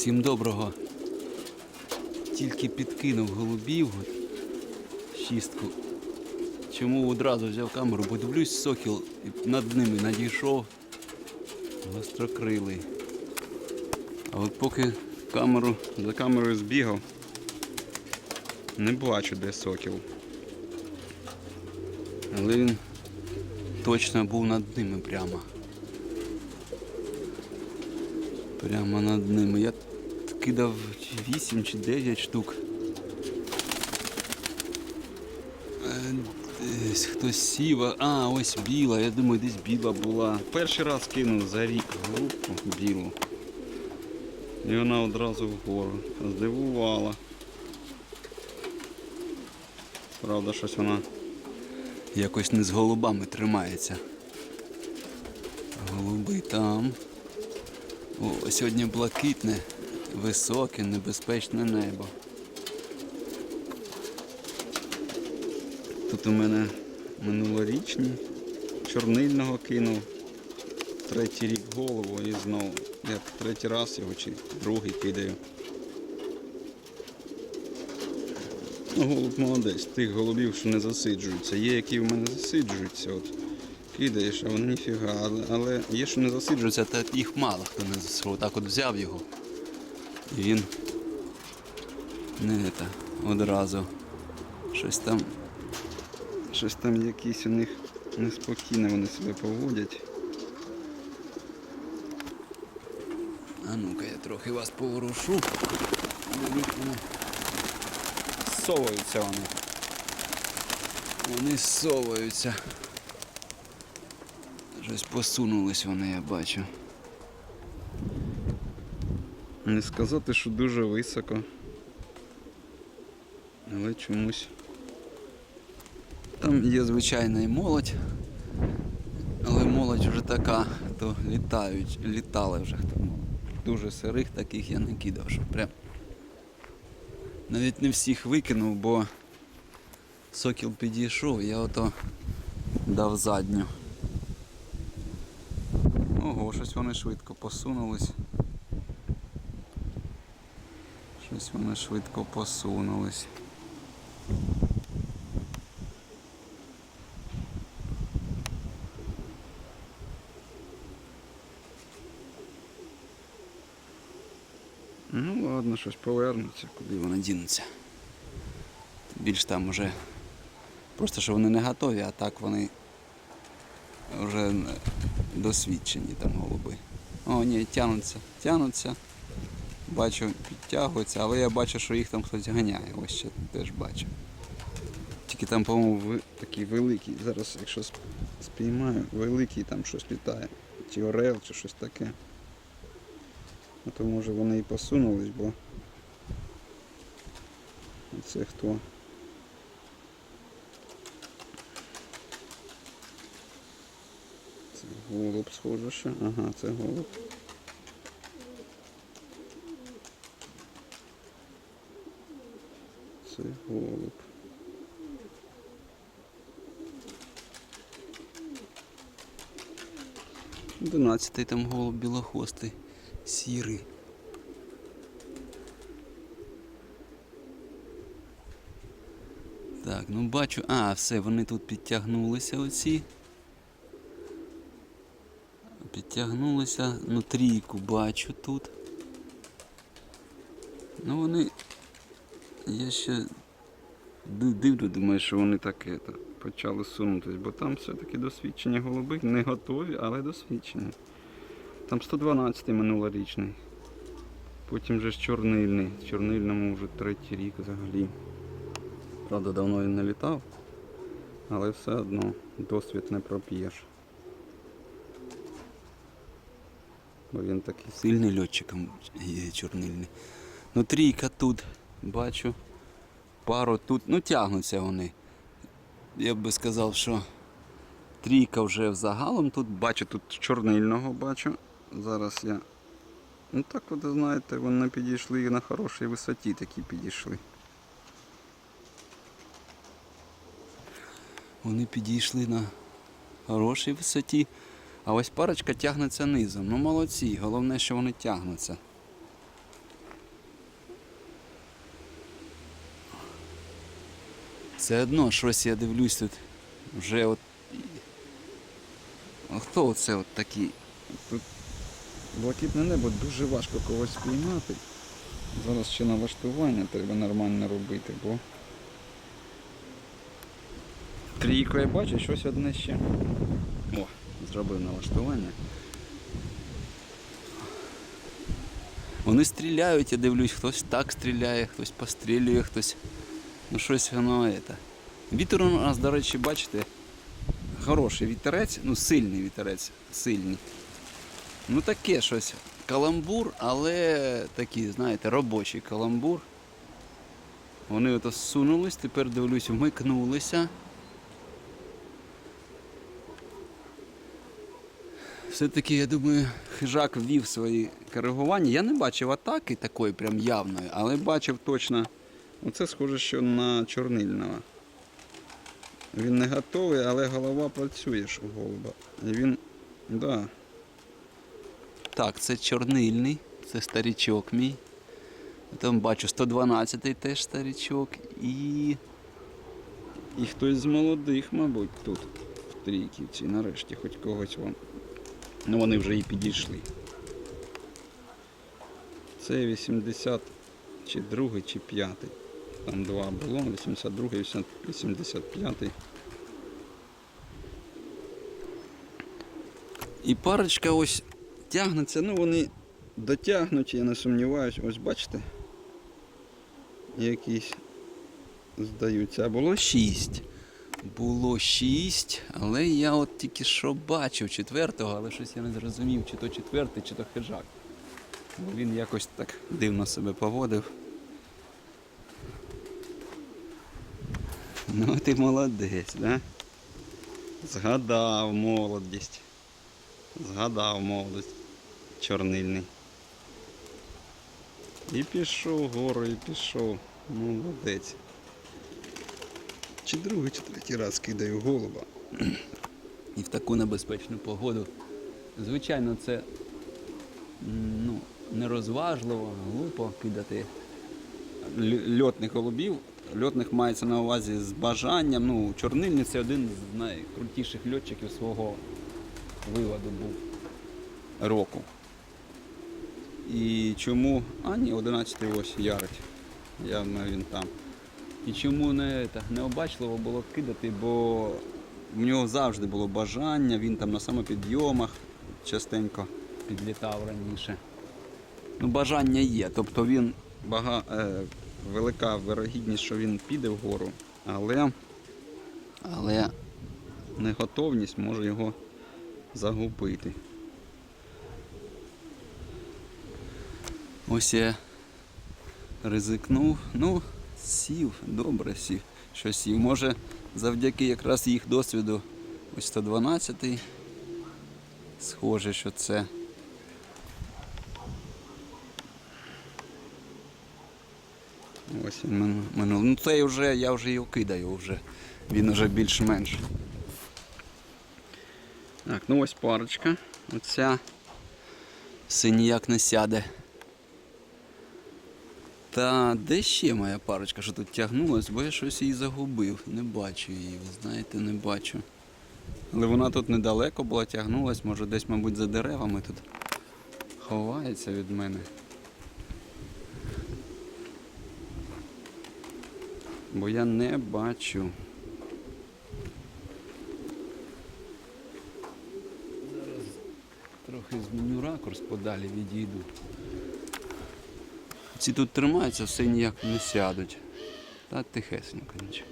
Всім доброго. Тільки підкинув голубів шістку. Чому одразу взяв камеру, бо дивлюсь сокіл над ними надійшов гострокрилий. А от поки камеру, за камерою збігав, не бачу де сокіл. Але він точно був над ними прямо. Прямо над ними. Я кидав 8 чи 9 штук. Е, Десь хтось сів. а- А, ось біла. Я думаю, десь біла була. Перший раз кинув за рік групу білу. І вона одразу вгору. Здивувала. Правда, щось вона якось не з голубами тримається. Голуби там. О, сьогодні блакитне, високе, небезпечне небо. Тут у мене минулорічні, чорнильного кинув. Третій рік голову і знову. Я третій раз його чи другий кидаю. Ну, голуб молодець, тих голубів, що не засиджуються. Є, які в мене засиджуються. От кидаєш, а вони ніфіга. Але, але є, що не засиджуються, та їх мало хто не засиджує. Так от взяв його. І він не та, одразу. Щось там. Щось там якісь у них неспокійно вони себе поводять. А ну-ка я трохи вас поворушу. Дивіться, вони вони. Соваються. Щось посунулись вони, я бачу. Не сказати, що дуже високо. Але чомусь. Там є звичайна і молодь. Але молодь вже така, то літають, літали вже хто. Дуже сирих таких я не кидав, щоб прям. Навіть не всіх викинув, бо сокіл підійшов, я ото дав задню. Щось вони швидко посунулись. Щось вони швидко посунулись. Ну ладно, щось повернуться, куди вони дінуться. Більш там уже. Просто що вони не готові, а так вони вже досвідчені там голуби. О, ні, тянуться, тянуться. Бачу, підтягуються, але я бачу, що їх там хтось ганяє. Ось ще теж бачу. Тільки там, по-моєму, такий великий. Зараз, якщо спіймаю, великий там щось літає. Чи орел, чи щось таке. А то може вони і посунулись, бо це хто? Це голуб схоже ще. Ага, це голуб. Це голуб. Одинадцятий там голуб білохвостий, сірий. Так, ну бачу, а, все, вони тут підтягнулися оці. Підтягнулися, ну трійку бачу тут. Ну вони. Я ще дивлю, думаю, що вони так это, почали сунутись, бо там все-таки досвідчені голуби, не готові, але досвідчені. Там 112 минулорічний. Потім же ж чорнильний. Чорнильному вже третій рік взагалі. Правда, давно він не літав, але все одно досвід не проп'єш. Бо він такий сильний льотчиком є чорнильний. Ну трійка тут, бачу. Пару тут, ну тягнуться вони. Я б сказав, що трійка вже взагалом тут бачу, тут чорнильного бачу. Зараз я. Ну так от знаєте, вони підійшли і на хорошій висоті такі підійшли. Вони підійшли на хорошій висоті. А ось парочка тягнеться низом. Ну молодці, головне, що вони тягнуться. Це одно щось я дивлюсь тут. Вже от. А хто оце от такий? Тут блакитне небо дуже важко когось спіймати. Зараз ще налаштування треба нормально робити, бо трійкою бачу щось одне ще. Зробив налаштування. Вони стріляють, я дивлюсь, хтось так стріляє, хтось пострілює, хтось. Ну щось воно это. Вітер у нас, до речі, бачите, хороший вітерець, ну сильний вітерець, сильний. Ну таке щось. Каламбур, але такий, знаєте, робочий каламбур. Вони ото сунулись, тепер дивлюсь, вмикнулися. Все-таки, я думаю, хижак ввів свої коригування. Я не бачив атаки такої прям явної, але бачив точно. Оце схоже, що на чорнильного. Він не готовий, але голова працює ж у голуба. І він. Да. Так, це чорнильний, це старічок мій. Там бачу 112-й теж старічок і. І хтось з молодих, мабуть, тут, в трійківці, нарешті, хоч когось вам. Ну вони вже і підійшли. Це 80 чи другий, чи п'ятий. Там два було, 82 85. І парочка ось тягнеться, ну вони дотягнуті, я не сумніваюся. Ось бачите? Якісь здаються. А було 6. Було 6, але я от тільки що бачив четвертого, але щось я не зрозумів, чи то четвертий, чи то хижак. Бо він якось так дивно себе поводив. Ну ти молодець, да? Згадав молодість. Згадав молодість. Чорнильний. І пішов вгору, і пішов. Молодець. Чи другий, чи третій раз кидаю голуба. І в таку небезпечну погоду. Звичайно, це ну, нерозважливо, глупо кидати льотних голубів. Льотних мається на увазі з бажанням. Ну, чорнильний це один з найкрутіших льотчиків свого виводу був року. І чому. А ні, 11 ось ярить. Явно він там. І чому не, так, необачливо було кидати, бо в нього завжди було бажання, він там на самопідйомах частенько підлітав раніше. Ну, бажання є. Тобто він бага, е, велика вирогідність, що він піде вгору, але, але неготовність може його загубити. Ось я ризикнув. Ну, сів, добре сів. Що сів. Може, завдяки якраз їх досвіду ось 112-й. Схоже, що це. Ось він мину- минув. Ну це вже, я вже його кидаю вже. Він вже більш-менш. Так, ну ось парочка. Оця все ніяк не сяде. Та де ще моя парочка, що тут тягнулась, бо я щось її загубив. Не бачу її, ви знаєте, не бачу. Але вона тут недалеко була, тягнулась, може десь, мабуть, за деревами тут ховається від мене. Бо я не бачу. Зараз трохи зміню ракурс, подалі відійду. Ці тут тримаються, все ніяк не сядуть. Та тихесенько нічого.